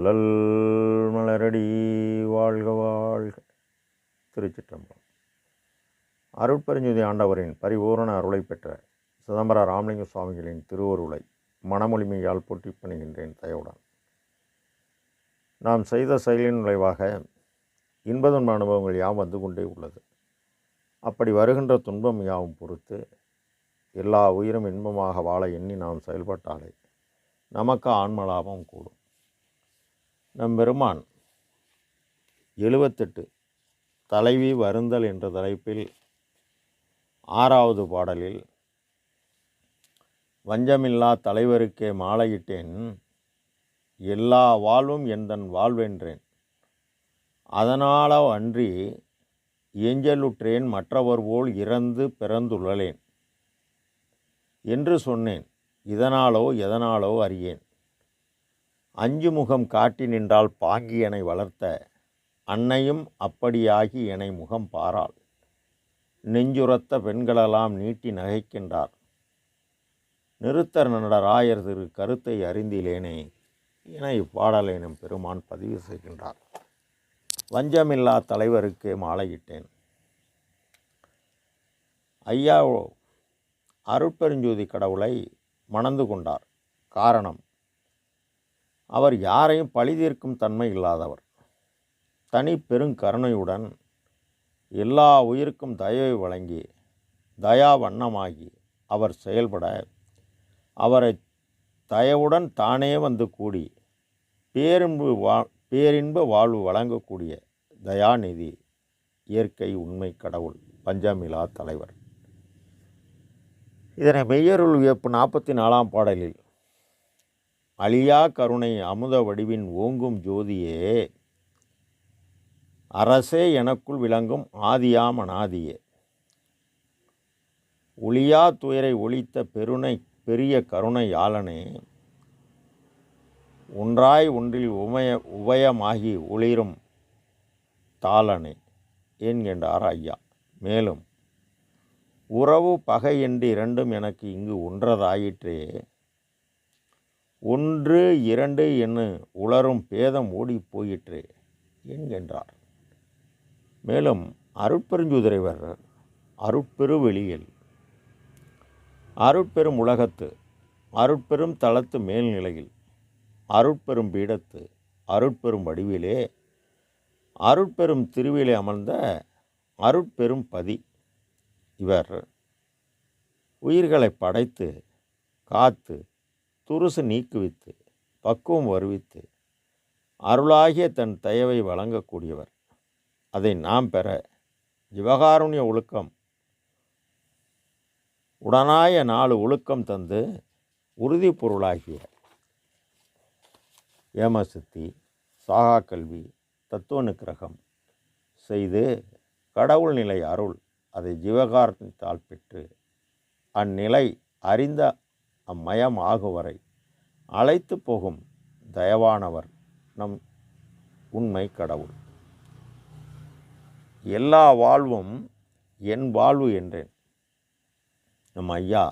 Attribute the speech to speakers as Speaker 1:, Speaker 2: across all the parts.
Speaker 1: வள்ளல் மலரடி வாழ்க வாழ்க. திருச்சிற்றம்பலம். அருட்பெருஞ்சுதி ஆண்டவரின் பரிபூரண அருளை பெற்ற சிதம்பர ராமலிங்க சுவாமிகளின் திருவருளை மனமொழிமையால் போட்டி பணிகின்றேன் தயவுடன் நாம் செய்த செயலின் விளைவாக இன்பதுன்ப அனுபவங்கள் யாவும் வந்து கொண்டே உள்ளது. அப்படி வருகின்ற துன்பம் யாவும் பொறுத்து எல்லா உயிரும் இன்பமாக வாழ எண்ணி நாம் செயல்பட்டாலே நமக்கு ஆன்மலாபம் கூடும். நம் பெருமான் எழுபத்தெட்டு தலைவி வருந்தல் என்ற தலைப்பில் ஆறாவது பாடலில் வஞ்சமில்லா தலைவருக்கே மாலையிட்டேன் எல்லா வாழ்வும் எந்தன் வாழ்வென்றேன். அதனால அன்றி எஞ்சலுற்றேன் மற்றவர் போல் இறந்து பிறந்துள்ளேன் என்று சொன்னேன் இதனாலோ எதனாலோ அறியேன். அஞ்சு முகம் காட்டி நின்றால் பாங்கியனை வளர்த்த அன்னையும் அப்படியாகி எனை முகம் பாராள். நெஞ்சுரத்த பெண்களெல்லாம் நீட்டி நகைக்கின்றார். நிறுத்தர் நடராயர் திரு கருத்தை அறிந்திலேனே என இப்பாடலை பெருமான் பதிவு செய்கின்றார். வஞ்சமில்லா தலைவருக்கே மாலையிட்டேன். ஐயா அருட்பெருஞ்சோதி கடவுளை மணந்து கொண்டார். காரணம் அவர் யாரையும் பழிதீர்க்கும் தன்மை இல்லாதவர். தனி பெருங்கருணையுடன் எல்லா உயிருக்கும் தயவை வழங்கி தயா வண்ணமாகி அவர் செயல்பட அவரை தயவுடன் தானே வந்து கூடி பேரின்பு வா பேரின்ப வாழ்வு வழங்கக்கூடிய தயாநிதி இயற்கை உண்மை கடவுள் பஞ்சமிலா தலைவர். இதனை மெய்யருள் வியப்பு நாற்பத்தி நாலாம் பாடலில் அழியா கருணை அமுத வடிவின் ஓங்கும் ஜோதியே அரசே எனக்குள் விளங்கும் ஆதியாம் அனாதியே. ஒளியா துயரை ஒழித்த பெருணை பெரிய கருணை யாழனே ஒன்றாய் ஒன்றில் உமய உபயமாகி ஒளிரும் தாளனே என்கின்றார் ஐயா. மேலும் உறவு பகை என்று இரண்டும் எனக்கு இங்கு ஒன்றதாயிற்றே ஒன்று இரண்டு என்று உளரும் பேதம் ஓடிப் போயிற்று என்கின்றார். மேலும் அருட்பெருஞ்சுதிரைவர் அருட்பெருவெளியில் அருட்பெரும் உலகத்து அருட்பெரும் தளத்து மேல்நிலையில் அருட்பெரும் பீடத்து அருட்பெரும் வடிவிலே அருட்பெரும் திருவிலே அமர்ந்த அருட்பெரும் பதி இவர் உயிர்களை படைத்து காத்து துருசு நீக்குவித்து பக்குவம் வருவித்து அருளாகிய தன் தயவை வழங்கக்கூடியவர். அதை நாம் பெற ஜிவகாருண்ய ஒழுக்கம் உடனாய நாலு ஒழுக்கம் தந்து உறுதி பொருளாகிய ஏமசித்தி சாகா கல்வி தத்துவ நிக்கிரகம் செய்து கடவுள் நிலை அருள் அதை ஜீவகாரணத்தால் பெற்று அந்நிலை அறிந்த அம்மயம் ஆகுவரை அழைத்து போகும் தயவானவர் நம் உண்மை கடவுள். எல்லா வாழ்வும் என் வாழ்வு என்றேன். நம் ஐயா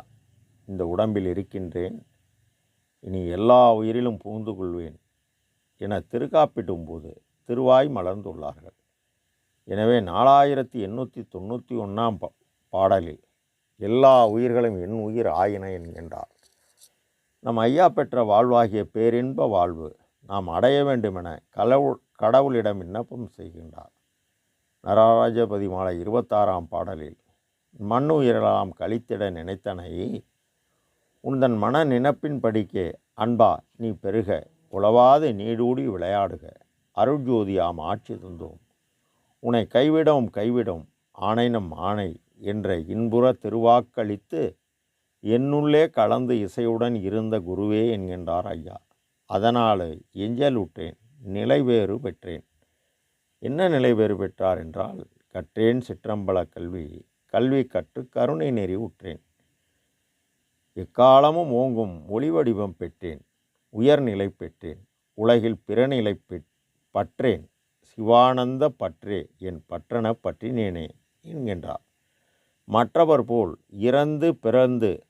Speaker 1: இந்த உடம்பில் இருக்கின்றேன். இனி எல்லா உயிரிலும் புகுந்து கொள்வேன் என திருக்காப்பிட்டும் போது திருவாய் மலர்ந்துள்ளார்கள். எனவே நாலாயிரத்தி எண்ணூற்றி தொண்ணூற்றி ஒன்றாம் பா பாடலில் எல்லா உயிர்களும் என் உயிர் ஆயின என்கின்றார் நம் ஐயா பெற்ற வாழ்வாகிய பேரின்ப வாழ்வு நாம் அடைய வேண்டுமென கடவுள் கடவுளிடம் விண்ணப்பம் செய்கின்றார். நரராஜபதி மாலை இருபத்தாறாம் பாடலில் மண்ணுயிரலாம் கழித்திட நினைத்தனை உந்தன் மன நினப்பின் படிக்கே அன்பா நீ பெருக உளவாது நீடூடி விளையாடுக அருள்ஜோதியாம் ஆட்சி தந்தோம். உன்னை கைவிடவும் கைவிடும் ஆணை நம் ஆணை என்ற இன்புற திருவாக்களித்து என்னுள்ளே கலந்து இசையுடன் இருந்த குருவே என்கின்றார் ஐயா. அதனால் எஞ்சல் நிலைவேறு பெற்றேன். என்ன நிலைவேறு பெற்றார் என்றால் கற்றேன் சிற்றம்பல கல்வி கல்வி கற்று கருணை நெறி உற்றேன். எக்காலமும் ஓங்கும் ஒளி வடிவம் பெற்றேன் உயர்நிலை பெற்றேன் உலகில் பிறநிலை பெற் பற்றேன் சிவானந்த பற்றே என் பற்றன பற்றினேனே என்கின்றார். மற்றவர் போல் இறந்து பிறந்து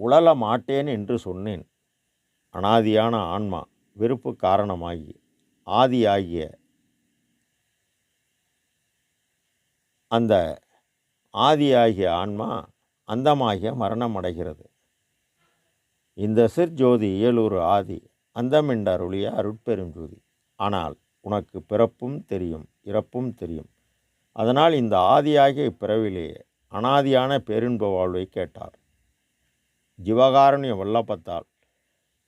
Speaker 1: உழல மாட்டேன் என்று சொன்னேன். அனாதியான ஆன்மா வெறுப்பு காரணமாகி ஆதியாகிய அந்த ஆதியாகிய ஆன்மா அந்தமாகிய மரணம் அடைகிறது இந்த சிற்ஜோதி இயலூர் ஆதி அந்தமென்றருளிய அருட்பெரும் ஜோதி. ஆனால் உனக்கு பிறப்பும் தெரியும் இறப்பும் தெரியும். அதனால் இந்த ஆதியாகிய இப்பிறவிலேயே அனாதியான பேரின்ப வாழ்வை கேட்டார். ஜிவகாரண்ய வல்லப்பத்தால்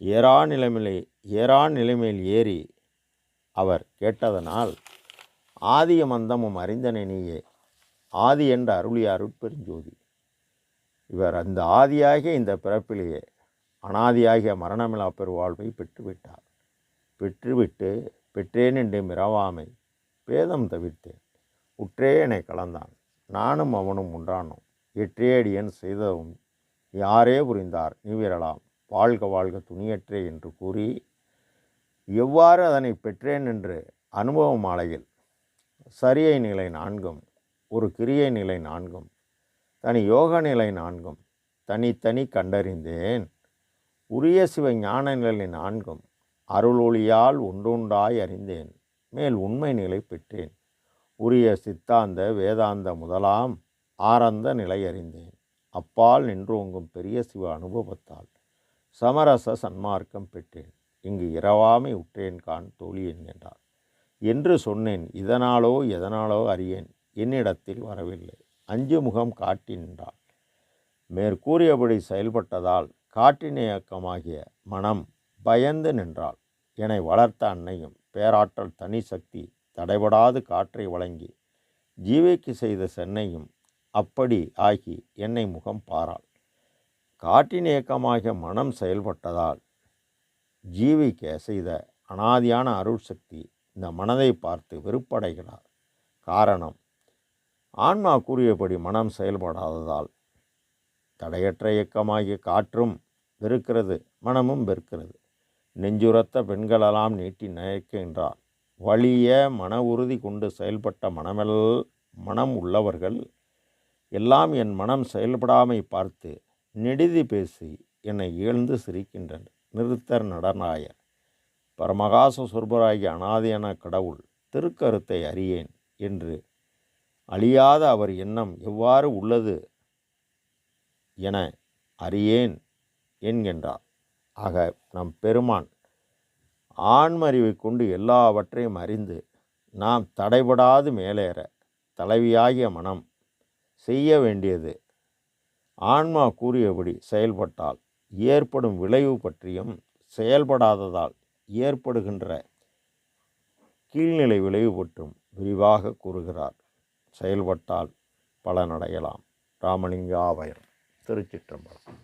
Speaker 1: ஏறா நிலைமையிலே ஏறா நிலைமையில் ஏறி அவர் கேட்டதனால் ஆதிய மந்தமும் அறிந்தனை நீயே ஆதி என்ற அருளிய அருட்பெருஞ்சோதி இவர் அந்த ஆதியாகிய இந்த பிறப்பிலேயே அனாதியாகிய மரணமில்லா பெருவாழ்வை பெற்றுவிட்டார். பெற்றுவிட்டு பெற்றேன் என்று மிரவாமை பேதம் தவிர்த்தேன். உற்றே என்னை கலந்தான். நானும் அவனும் உண்டானோம் எற்றேடியன் செய்ததும் யாரே புரிந்தார்? நீவிரலாம். வாழ்க வாழ்க துணியற்றே என்று கூறி எவ்வாறு அதனை பெற்றேன்? என்று அனுபவ மாலையில் சரியை நிலை நான்கும் ஒரு கிரியை நிலை நான்கும் தனி யோக நிலை நான்கும் தனித்தனி கண்டறிந்தேன் உரிய சிவ ஞான நிலை நான்கும் அருளொளியால் உண்டுண்டாய் அறிந்தேன் மேல் உண்மை நிலை பெற்றேன் உரிய சித்தாந்த வேதாந்த முதலாம் ஆரந்த நிலை அறிந்தேன். அப்பால் நின்றோங்கும் பெரிய சிவ அனுபவத்தால் சமரச சன்மார்க்கம் பெற்றேன். இங்கு இரவாமை உற்றேன் கான் தோழி என்றார் என்று சொன்னேன் இதனாலோ எதனாலோ அறியேன் என்னிடத்தில் வரவில்லை. அஞ்சு முகம் காட்டி நின்றாள். மேற்கூறியபடி செயல்பட்டதால் காற்றின் மனம் பயந்து நின்றாள். என்னை வளர்த்த அன்னையும் பேராற்றல் தனி சக்தி தடைபடாது காற்றை வழங்கி ஜீவிக்கு செய்த சென்னையும் அப்படி ஆகி என்னை முகம் பாராள். காற்றின் இயக்கமாகிய மனம் செயல்பட்டதால் ஜீவிக்க செய்த அனாதியான அருள் சக்தி இந்த மனதை பார்த்து வெறுப்படைகிறார். காரணம் ஆன்மா கூறியபடி மனம் செயல்படாததால் தடையற்ற இயக்கமாகிய காற்றும் வெறுக்கிறது மனமும் வெறுக்கிறது. நெஞ்சுரத்த பெண்களெல்லாம் நீட்டி நினைக்கின்றார் வலிய மன உறுதி கொண்டு செயல்பட்ட மனமெல் மனம் உள்ளவர்கள் எல்லாம் என் மனம் செயல்படாமை பார்த்து நெடிதி பேசி என்னை இயழ்ந்து சிரிக்கின்றன. நிறுத்தர் நடனாயர் பரமகாச சொர்பராகிய அனாதியான கடவுள் திருக்கருத்தை அறியேன் என்று அழியாத அவர் எண்ணம் எவ்வாறு உள்ளது என அறியேன் என்கின்றார். ஆக நம் பெருமான் ஆண்மறிவை கொண்டு எல்லாவற்றையும் அறிந்து நாம் தடைபடாது மேலேற தலைவியாகிய மனம் செய்ய வேண்டியது. ஆன்மா கூறியபடி செயல்பட்டால் ஏற்படும் விளைவு பற்றியும் செயல்படாததால் ஏற்படுகின்ற கீழ்நிலை விளைவு பற்றும் விரிவாக கூறுகிறார். செயல்பட்டால் பலனடையலாம். ராமலிங்காவயர் திருச்சிற்றம்பலம்.